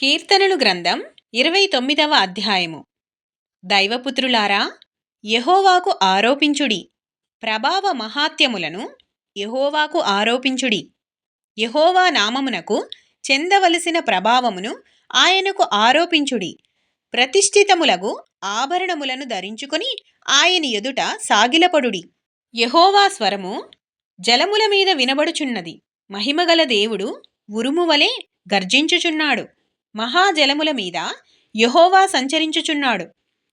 కీర్తనలు గ్రంథం ఇరవై తొమ్మిదవ అధ్యాయము. దైవపుత్రులారా యహోవాకు ఆరోపించుడి. ప్రభావ మహాత్యములను యహోవాకు ఆరోపించుడి. యహోవా నామమునకు చెందవలసిన ప్రభావమును ఆయనకు ఆరోపించుడి. ప్రతిష్ఠితములగు ఆభరణములను ధరించుకొని ఆయన ఎదుట సాగిలపడుడి. యహోవా స్వరము జలముల మీద వినబడుచున్నది. మహిమగల దేవుడు ఉరుము వలె గర్జించుచున్నాడు. మహాజలముల మీద యహోవా సంచరించుచున్నాడు.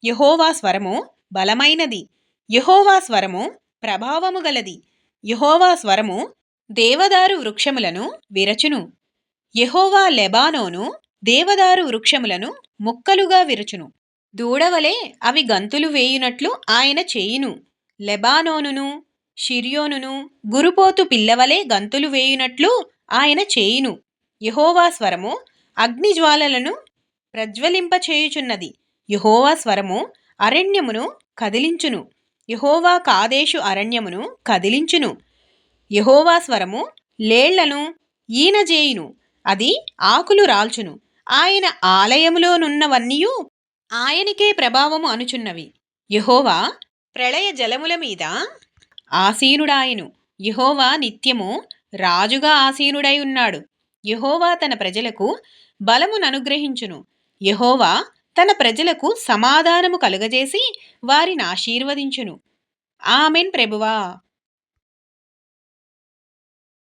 యహోవా స్వరము బలమైనది. యహోవా స్వరము ప్రభావము గలది. యహోవా స్వరము దేవదారు వృక్షములను విరచును. యహోవా లెబానోను దేవదారు వృక్షములను ముక్కలుగా విరచును. దూడవలే అవి గంతులు వేయునట్లు ఆయన చేయును. లెబానోనును షిర్యోనును గురుపోతు పిల్లవలే గంతులు వేయునట్లు ఆయన చేయును. యహోవా స్వరము అగ్నిజ్వాలలను ప్రజ్వలింపచేయుచున్నది. యహోవా స్వరము అరణ్యమును కదిలించును. యహోవా కాదేశు అరణ్యమును కదిలించును. యహోవా స్వరము లేళ్ళను ఈనజేయును. అది ఆకులు రాల్చును. ఆయన ఆలయములోనున్నవన్నీయు ఆయనకే ప్రభావము అనుచున్నవి. యహోవా ప్రళయ జలముల మీద ఆసీనుడాయను. యహోవా నిత్యము రాజుగా ఆసీనుడై ఉన్నాడు. యహోవా తన ప్రజలకు బలమును అనుగ్రహించును. యహోవా తన ప్రజలకు సమాధానము కలుగజేసి వారిని ఆశీర్వదించును. ఆమెన్ ప్రభువా.